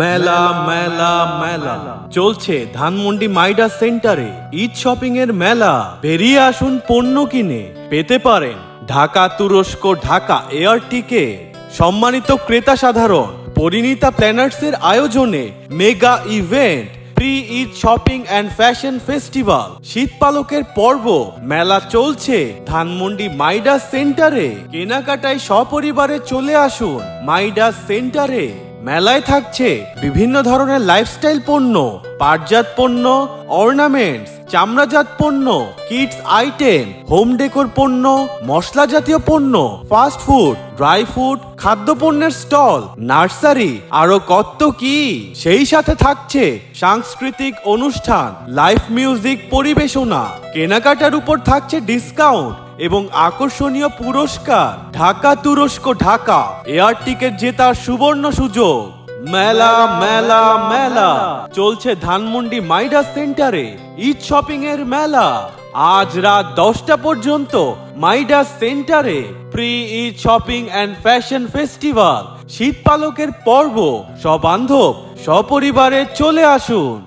মেলা মেলা মেলা। চলছে ধানমন্ডি মাইডা সেন্টারে ঈদ শপিং এর মেলা। বেরিয়ে আসুন পণ্য কিনে। পেতে পারেন ঢাকা তুরস্ক, ঢাকা এয়ার টিকেট। সম্মানিত ক্রেতা সাধারণ, পরিণীতা প্ল্যানার্সের আয়োজনে mega event pre Eid shopping and fashion festival শীত পালকের পর্ব, মেলা চলছে ধানমন্ডি মাইডাস সেন্টারে। কেনাকাটায় সপরিবারে চলে আসুন মাইডাস সেন্টারে। মেলায় থাকছে বিভিন্ন ধরনের লাইফস্টাইল পণ্য পাটজাত পণ্য অর্নামেন্টস চামড়াজাত পণ্য কিডস আইটেম হোম ডেকোর পণ্য মশলা জাতীয় পণ্য ফাস্ট ফুড ড্রাই ফুড খাদ্যপণ্যের স্টল নার্সারি আরও কত কি? সেই সাথে থাকছে সাংস্কৃতিক অনুষ্ঠান লাইভ মিউজিক পরিবেশনা। কেনাকাটার উপর থাকছে ডিসকাউন্ট এবং আকর্ষণীয় পুরস্কার। ঢাকা তুরস্ক ঢাকা এয়ার টিকেট জেতার সুবর্ণ সুযোগ। মেলা মেলা মেলা। চলছে ধানমন্ডি মাইডা সেন্টারে ঈদ শপিং এর মেলা। আজ রাত দশটা পর্যন্ত মাইডাস সেন্টারে pre Eid shopping and fashion festival, শীত পালকের পর্ব। সবান্ধব সপরিবারে চলে আসুন।